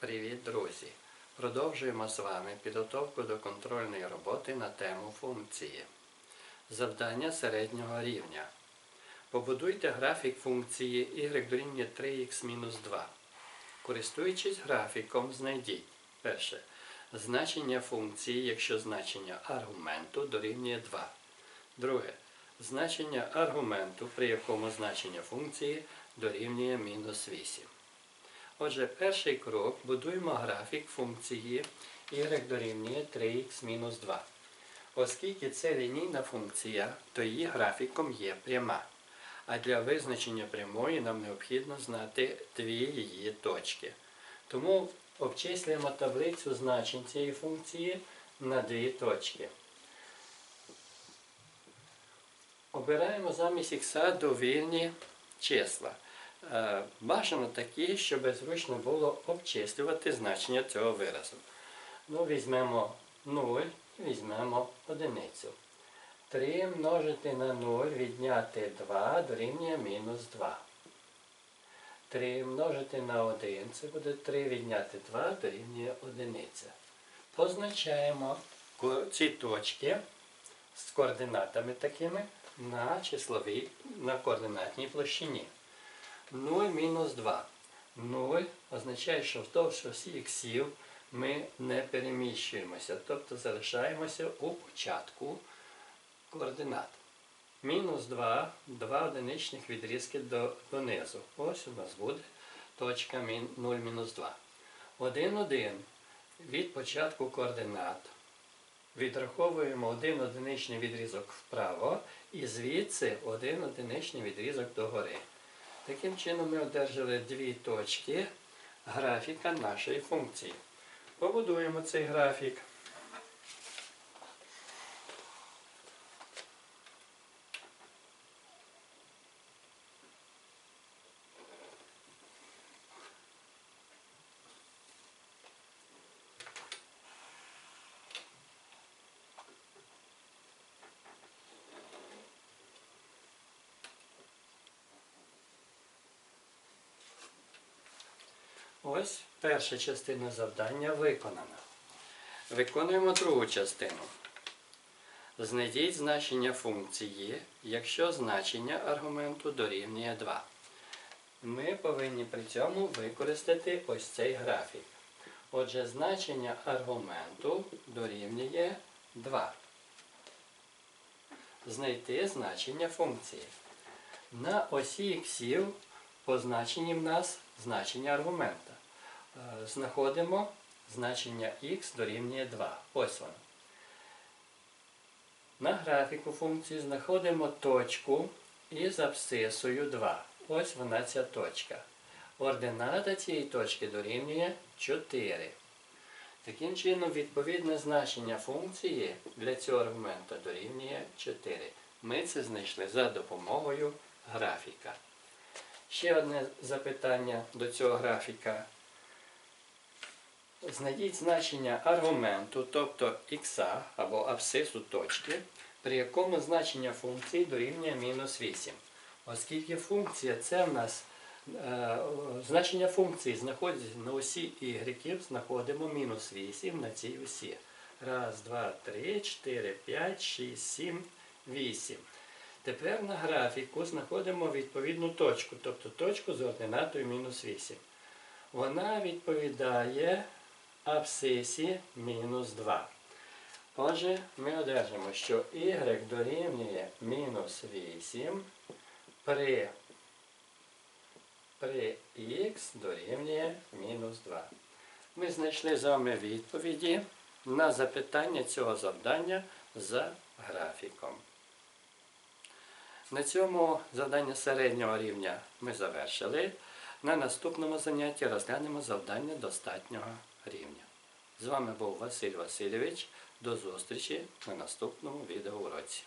Привіт, друзі! Продовжуємо з вами підготовку до контрольної роботи на тему функції. Завдання середнього рівня. Побудуйте графік функції y дорівнює 3х-2. Користуючись графіком, знайдіть перше. Значення функції, якщо значення аргументу дорівнює 2. Друге. Значення аргументу, при якому значення функції дорівнює мінус 8. Отже, перший крок будуємо графік функції y дорівнює 3х-2. Оскільки це лінійна функція, то її графіком є пряма. А для визначення прямої нам необхідно знати дві її точки. Тому обчислюємо таблицю значень цієї функції на дві точки. Обираємо замість х довільні числа. Е, Бажано такі, щоб зручно було обчислювати значення цього виразу. Ну, візьмемо 0 і візьмемо одиницю. 3 множити на 0 відняти 2 дорівнює мінус 2. 3 множити на 1 це буде 3 відняти 2 дорівнює 1. Позначаємо ці точки з координатами такими на числовій, на координатній площині. 0 мінус 2. 0 означає, що вздовж осі іксів ми не переміщуємося, тобто залишаємося у початку координат. Мінус 2, два одиничних відрізки до, донизу. Ось у нас буде точка 0 мінус 2. 1, 1 від початку координат. Відраховуємо один одиничний відрізок вправо і звідси один одиничний відрізок догори. Таким чином ми одержали дві точки графіка нашої функції. Побудуємо цей графік. Ось перша частина завдання виконана. Виконуємо другу частину. Знайдіть значення функції, якщо значення аргументу дорівнює 2. Ми повинні при цьому використати ось цей графік. Отже, значення аргументу дорівнює 2. Знайти значення функції. На осі іксів позначені в нас значення аргумента. Е, Знаходимо значення х дорівнює 2. Ось воно. На графіку функції знаходимо точку із абсцисою 2. Ось вона ця точка. Ордината цієї точки дорівнює 4. Таким чином, відповідне значення функції для цього аргумента дорівнює 4. Ми це знайшли за допомогою графіка. Ще одне запитання до цього графіка. Знайдіть значення аргументу, тобто х або абсцису точки, при якому значення функції дорівнює мінус 8. Оскільки функція це в нас е, значення функції знаходиться на осі y, знаходимо мінус 8 на цій осі. Раз, два, три, чотири, п'ять, шість, сім, вісім. Тепер на графіку знаходимо відповідну точку, тобто точку з ординатою мінус 8. Вона відповідає абсцисі мінус 2. Отже, ми одержимо, що y дорівнює мінус 8 при, при х дорівнює мінус 2. Ми знайшли з вами відповіді на запитання цього завдання за графіком. На цьому завдання середнього рівня ми завершили. На наступному занятті розглянемо завдання достатнього рівня. З вами був Василь Васильович. До зустрічі на наступному відеоуроці.